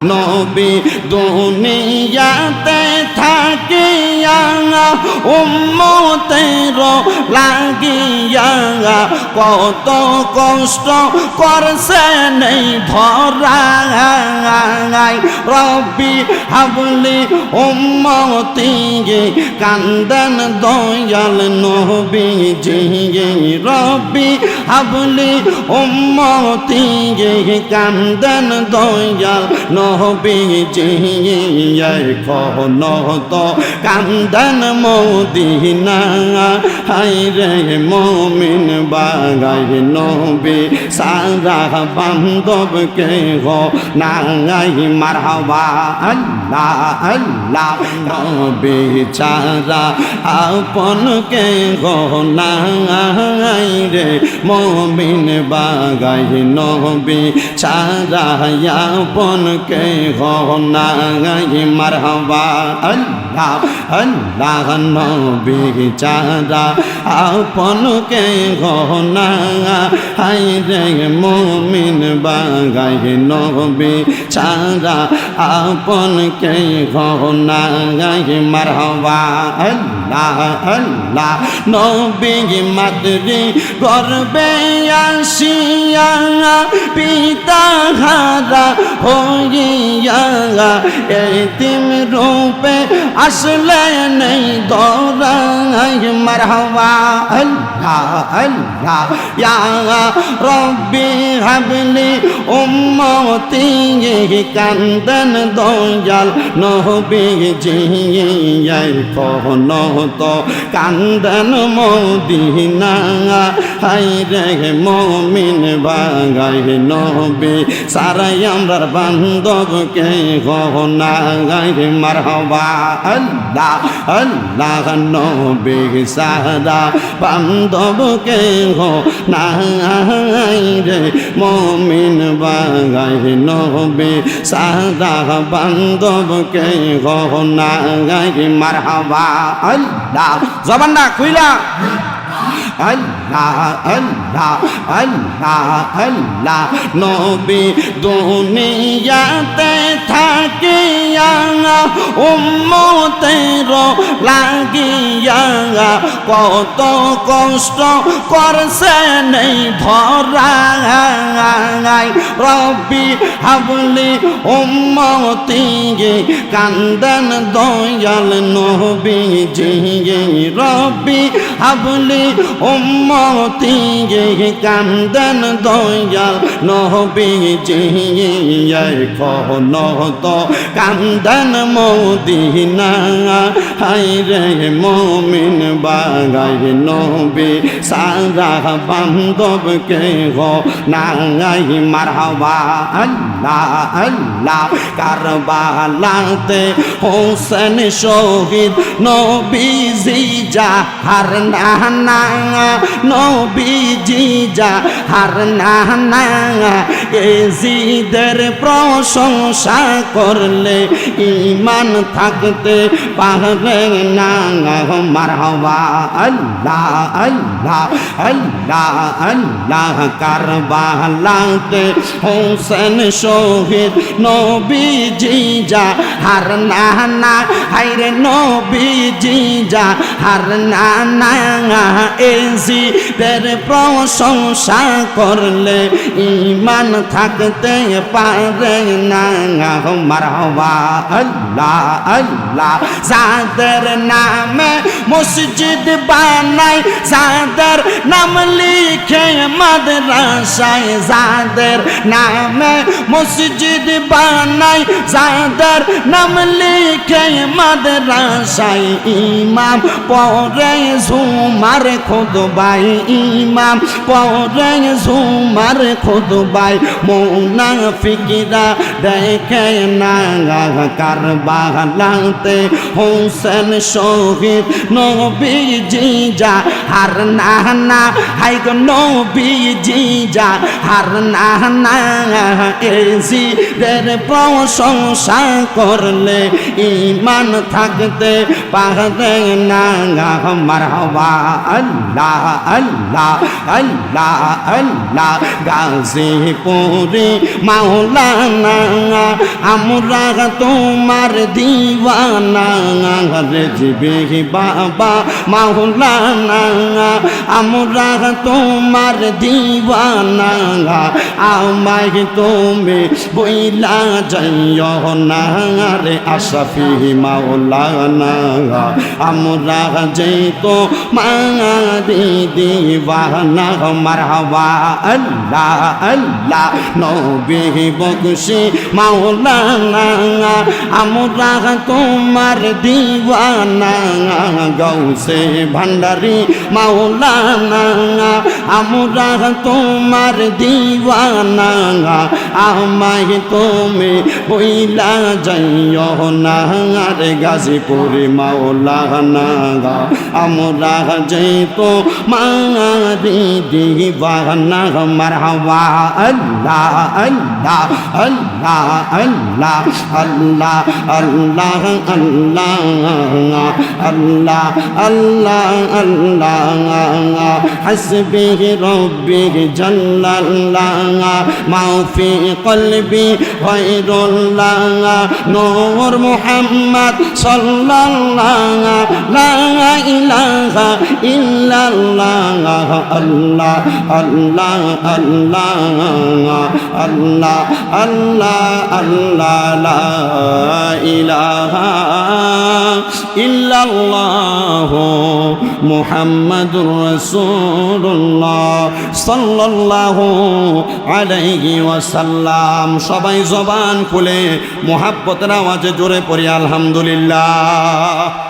নবী দুনিয়াতে থাকিয়া উম্মতের লাগিয়া কত কষ্ট করছে নেই ধরাই রব্বি হাবলি উম্মতি কান্দন দয়াল নবী জি রব্বি হাবলি উম্মতি কান্দন দয়াল নবীজি এখন তো কান্দন মদিনা হাই রে মমিন বাগাই নবী, সারা বান্ধব কে গো নাঙাই মারহাবা আল্লাহ আল্লাহ নবী চারা আপন কে গো নাঙাই রে মমিন বাগাই নবী চারা আপন কে গো নাঙাই মারহাবা আল্লাহ আল্লাহ নবী চারা আপন কে গো নাঙাই রে মমিন বাগাই নবী চারা আপন কে গো নাঙাই মারহাবা, আল্লাহ নবী মাতৃ গর্বে আসিয়া পিতা হারা হইয়া এতিম রূপে আসলে নেই দৌড়াই মারহাবা আল্লাহ আল্লাহ, ইয়া রব্বি হাবলি উম্মতি কান্দন দয়াল নবী জি কোন তো কান্দন মদিনা। হাই রে মমিন বাগাই নবী, সারাই আমরার বান্ধবকে গহনা গাই মারহবা, আল্লাহ আল্লাহ নবী সারা বান্ধবকে গো নাই রে, মমিন বাগাই নবী সারা বান্ধবকে গহনা গাই মারহবা, আল্লাহ জবানটা খুইলা, আল্লাহ আল্লাহ আল্লাহ আল্লাহ নবী দুনিয়াতে থাকিয়া উম্মতের লাগিয়া কত কষ্ট করছে নেই ধরাই রব্বি হাবলি উম্মতি কান্দন দয়াল নবী জি রব্বি হাবলি উম্মতি কান্দন দয়াল নবী জি এখন তো কান্দন মদিনা। হাই রে মমিন বাগাই নবী, সারা বান্ধব কে গো নাঙাই মারহাবা আল্লাহ আল্লাহ, কারবালাতে হোসেন শহীদ নবীজি যা হার না না নবীজি যা হার না না এজিদের প্রশংসা করলে ইমান থাকতে পারবে না। মারহাবা আল্লাহ আল্লাহ আল্লাহ আল্লাহ, কারবালাতে হোসেন শহীদ নবীজি যা, হার না না হাইরে নবীজি যা, হার না না এজিদের প্রশংসা করলে ইমান থাকতে পারে না মারহবা আল্লাহ আল্লাহ যাদের নামে মসজিদ বানাই যাদের নাম লিখে মাদ্রাসায় যাদের নামে মসজিদ বানাই যাদের নাম লিখে মাদ্রাসায় ইমাম পরে ঝুমার খুদবাই ইমাম পরে ঝুমার খুদবাই মুনাফিকিরা দেখে না কারবালাতে হোসেন শহীদ নবীজি যা, হার না না, হাই গো নবীজি যা, হার না না, এজিদের প্রশংসা করলে ইমান থাকতে পারে না মারহবা, আল্লাহ আল্লাহ আল্লাহ আল্লাহ গাজীপুরি মাওলানা আমরা তোমার দিওয়ানা রে জিবে বাবা মাওলানা আমরা তোমার দিওয়ানা আমায় তুমি বইলা যাইও না রে আশাফি মাওলানা আমরা যে তো মারি দিওয়ানা মারহাবা আল্লাহ আল্লাহ, নবী বকশি মাওলানা আমরা তোমার দিওয়ানা গৌসে ভান্ডারি মাওলানা আমরা তোমার দিওয়ানা আমায় তুমি বইলা যাইও না রে গাজীপুরি মাওলানা আমরা যেতো মারি দিওয়ানা মারহাবা আল্লাহ আল্লাহ আল্লাহ আল্লাহ আল্লাহ আল্লাহ আল্লাহ আল্লাহ আল্লাহ আল্লাহ حسبه ربه جل الله ما في قلبي غير الله نور محمد صلى الله لا إله إلا الله الله الله الله الله الله الله لا إله إلا الله محمد رسول রসুল্লাহ সাল্লাহ আলাইহি ওয়াসাল্লাম। সবাই জবান খুলে মোহাব্বতের আওয়াজে জোরে পড়ি আলহামদুলিল্লাহ।